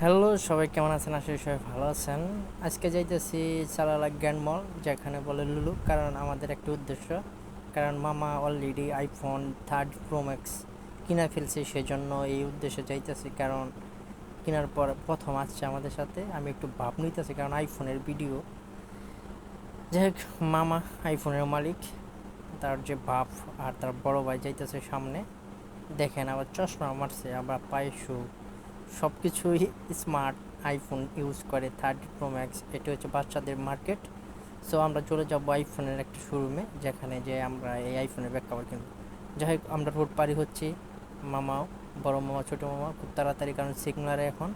Hello, সবাই কেমন আছেন? আসলে সবাই ভালো আছেন। আজকে যাইতেছি চালালা গ্র্যান্ড মল, যেখানে বলে লুলু, কারণ আমাদের একটা উদ্দেশ্য। কারণ মামা অলরেডি আইফোন থার্ড ম্যাক্স কিনা ফেলছে, সেজন্য এই উদ্দেশ্যে যাইতেছি। কারণ কেনার পর প্রথম আসছে আমাদের সাথে। আমি একটু ভাব নিতেছি, কারণ আইফোনের ভিডিও যাই হোক, মামা আইফোনের মালিক। তার যে বাপ আর তার বড় ভাই যাইতেছে সামনে। দেখেন আবার চশমা মারছে, আবার পায়ে শু সব কিছুই স্মার্ট আইফোন ইউজ করে, থার্টি প্রো ম্যাক্স, এটি হচ্ছে বাচ্চাদের মার্কেট। সো আমরা চলে যাব আইফোনের একটা শোরুমে, যেখানে যে আমরা এই আইফোনের ব্যাক কভার কিনবো। যাই হোক আমরা রোড পারি হচ্ছি, মামাও, বড় মামা, ছোটো মামা, খুব তাড়াতাড়ি, কারণ সিগনালে এখন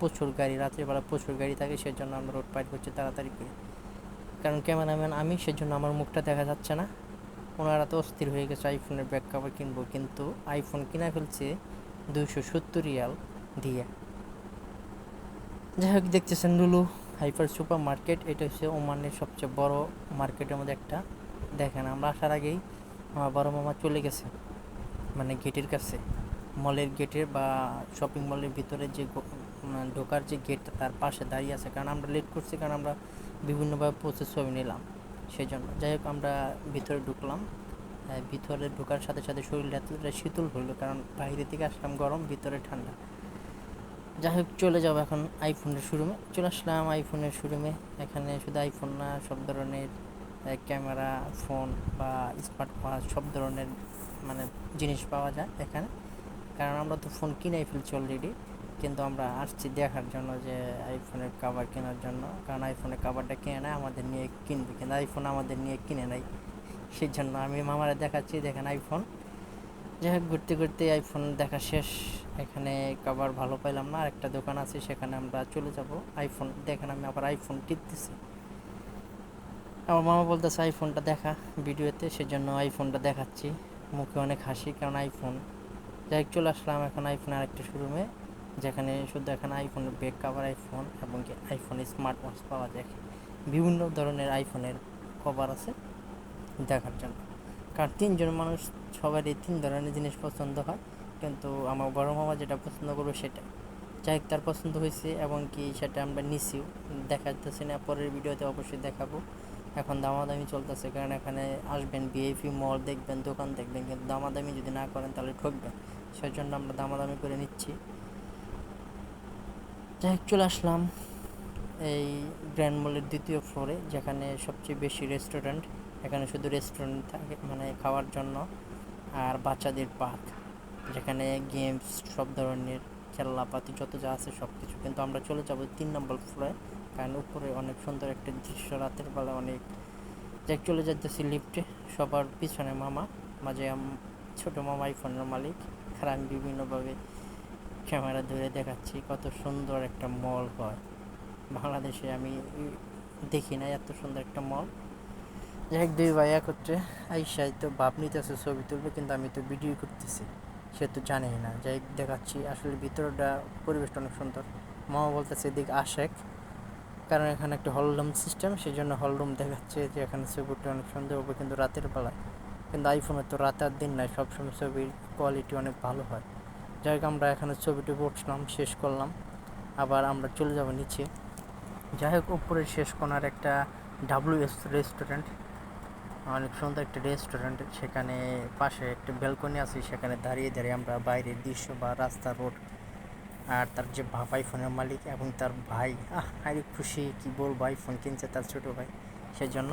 প্রচুর গাড়ি, রাত্রিবেলা প্রচুর গাড়ি থাকে, সেজন্য আমরা রোড পারি হচ্ছে তাড়াতাড়ি করে। কারণ ক্যামেরাম্যান আমি, সেজন্য আমার মুখটা দেখা যাচ্ছে না। ওনারা তো অস্থির হয়ে গেছে আইফোনের ব্যাক কভার কিনবো, কিন্তু আইফোন কিনা ফেলছে দুইশো সত্তর রিয়াল। দিয়ে। যাই হোক, দেখতেছেন লুলু হাইপার সুপার মার্কেট এটা হচ্ছে ওমানের সবচেয়ে বড় মার্কেটের মধ্যে একটা। দেখেন, আমরা আসার আগেই আমার বড় মামা চলে গেছে মানে গেটের কাছে। মলের গেটের বা শপিং মলের ভিতরে যে মানে ঢোকার যে গেটটা, তার পাশে দাঁড়িয়ে আছে। কারণ আমরা লেট করছি, কারণ আমরা বিভিন্নভাবে প্রসেস ছবি নিলাম সেই জন্য যাই হোক, আমরা ভিতরে ঢুকলাম। ভিতরে ঢোকার সাথে সাথে শরীরটা এতটা শীতল হইল কারণ বাইরে থেকে আসলাম গরম, ভিতরে ঠান্ডা। যাই হোক চলে যাব এখন আইফোনের শোরুমে চলে আসলাম আইফোনের শোরুমে এখানে শুধু আইফোন না, সব ধরনের ক্যামেরা ফোন বা স্মার্ট ওয়াচ সব ধরনের মানে জিনিস পাওয়া যায় এখানে। কারণ আমরা তো ফোন কিনেই ফেলছি অলরেডি কিন্তু আমরা আসছি দেখার জন্য যে আইফোনের কাভার কেনার জন্য। কারণ আইফোনের কাভারটা কিনে নেয় আমাদের নিয়ে কিনবে। কিন্তু আইফোন আমাদের নিয়ে কিনে নেয় সেই জন্য আমি মামারা দেখাচ্ছি, দেখেন আইফোন যাই হোক, ঘুরতে ঘুরতে আইফোন দেখা শেষ। এখানে কভার ভালো পাইলাম না। আরেকটা দোকান আছে, সেখানে আমরা চলে যাব। আইফোন দেখেন আমি আবার আইফোন টিপতেছি। আমার মামা বলতেছে আইফোনটা দেখা ভিডিওতে। সেজন্য আইফোনটা দেখাচ্ছি। মুখে অনেক হাসি, কারণ আইফোন যাই হোক, চলে আসলাম এখন আইফোন আরেকটা শোরুমে যেখানে শুধু এখন আইফোনের ব্যাক কাভার আইফোন এবং আইফোন স্মার্ট ওয়াচ পাওয়া যায়। বিভিন্ন ধরনের আইফোনের কভার আছে দেখার জন্য। কারণ তিনজন মানুষ সবারই তিন ধরনের জিনিস পছন্দ হয়, কিন্তু আমার বড় মামা যেটা পছন্দ করবে সেটা। যাই তার পছন্দ হয়েছে এবং কি সেটা আমরা নিছিও দেখাতেছি না, পরের ভিডিওতে অবশ্যই দেখাবো। এখন দামাদামি চলতেছে, কারণ এখানে আসবেন বিএফি মল দেখবেন, দোকান দেখবেন, কিন্তু দামাদামি যদি না করেন তাহলে ঠকবেন। সেই জন্য আমরা দামাদামি করে নিচ্ছি। যাই চলে আসলাম এই গ্র্যান্ড মলের দ্বিতীয় ফ্লোরে যেখানে সবচেয়ে বেশি রেস্টুরেন্ট এখানে শুধু রেস্টুরেন্ট থাকে মানে খাওয়ার জন্য। আর বাচ্চাদের পার্ক, যেখানে গেমস সব ধরনের খেলনাপাতি যত যা আছে সব কিছু কিন্তু আমরা চলে যাব তিন নম্বর ফ্লোরে কারণ উপরে অনেক সুন্দর একটা দৃশ্য রাতের বেলা অনেক যাই চলে যাইতেছি লিফটে সবার পিছনে মামা, মাঝে ছোট মামা আইফোনের মালিক, আর আমি বিভিন্নভাবে ক্যামেরা ধরে দেখাচ্ছি কত সুন্দর একটা মল হয়। বাংলাদেশে আমি, দেখি না এত সুন্দর একটা মল হোক দুই ভাই একত্রে আইসাই তো ভাব নিতেছে ছবি তুলবে, কিন্তু আমি তো ভিডিও করতেছি। সে তো জানেই না। যাই দেখাচ্ছি। আসলে ভিতরটা পরিবেশটা অনেক সুন্দর। মামা বলতেছে, এদিকে আশেক কারণ এখানে একটা হলরুম সিস্টেম সেই জন্য হলরুম দেখাচ্ছে যে এখানে ছবিটা অনেক সুন্দর হবে, কিন্তু রাতের বেলায়। কিন্তু আইফোনে তো রাত আর দিন নাই, সবসময় ছবির কোয়ালিটি অনেক ভালো হয়। যাই হোক আমরা এখানে ছবিটি বসলাম, শেষ করলাম। আবার আমরা চলে যাব নিচে। যাই হোক উপরে শেষ কোনার একটা ডাব্লিউ এস রেস্টুরেন্ট অনেক সুন্দর একটা রেস্টুরেন্ট সেখানে পাশে একটি ব্যালকনি আছে, সেখানে দাঁড়িয়ে দাঁড়িয়ে আমরা বাইরের দৃশ্য বা রাস্তা রোড আর তার যে বাপ আইফোনের মালিক এবং তার ভাই, আহ আরে খুশি, কি বলব আইফোন কিনছে তার ছোটো ভাই। সেজন্য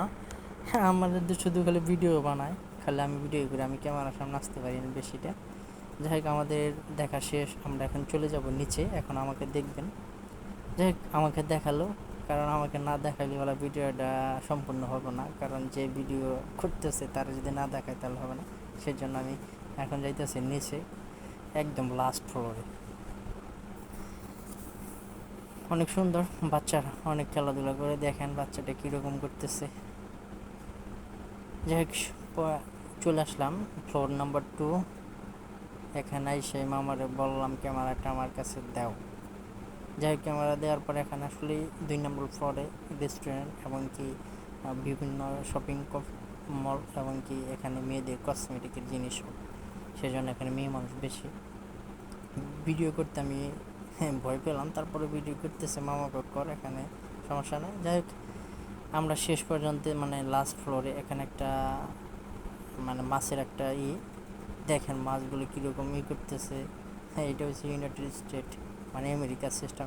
আমাদের তো শুধু খালি ভিডিও বানায়, খালি আমি ভিডিও করি, আমি ক্যামেরার সামনে আসতে পারি না বেশিটা। যাই হোক, আমাদের দেখা শেষ, আমরা এখন চলে যাব নিচে, এখন আমাকে দেখবেন। যাই হোক, আমাকে দেখাল। কারণ আমাকে না দেখাইলে বলা ভিডিওটা সম্পূর্ণ হবে না। কারণ যে ভিডিও খুঁজতেছে তার যদি না দেখায় তাহলে হবে না। সেই জন্য আমি এখন যাইতেছি নিচে, একদম লাস্ট ফ্লোরে অনেক সুন্দর বাচ্চারা, অনেক খেলাধুলা করে। দেখেন বাচ্চাটা কীরকম করতেছে। যাই হোক চলে আসলাম ফ্লোর নাম্বার টু এখানে এসে মামারে বললাম, ক্যামেরাটা আমার কাছে দাও। যাই ক্যামেরা দেওয়ার পরে এখানে আসলে দুই নম্বর ফ্লোরে রেস্টুরেন্ট এবং কি বিভিন্ন শপিং মল এবং কি এখানে মেয়েদের কসমেটিকের জিনিসও সেজন্য এখানে মেয়ে মানুষ বেশি। ভিডিও করতে আমি হ্যাঁ ভয় পেলাম। তারপরে ভিডিও করতেছে, মামা কর এখানে সমস্যা নেই। যাই হোক, আমরা শেষ পর্যন্ত মানে লাস্ট ফ্লোরে এখানে একটা মানে মাছের একটা ই, দেখেন মাছগুলো কীরকম ই করতেছে। হ্যাঁ এটা হচ্ছে ইউনাইটেড স্টেট মানে আমেরিকার সিস্টেম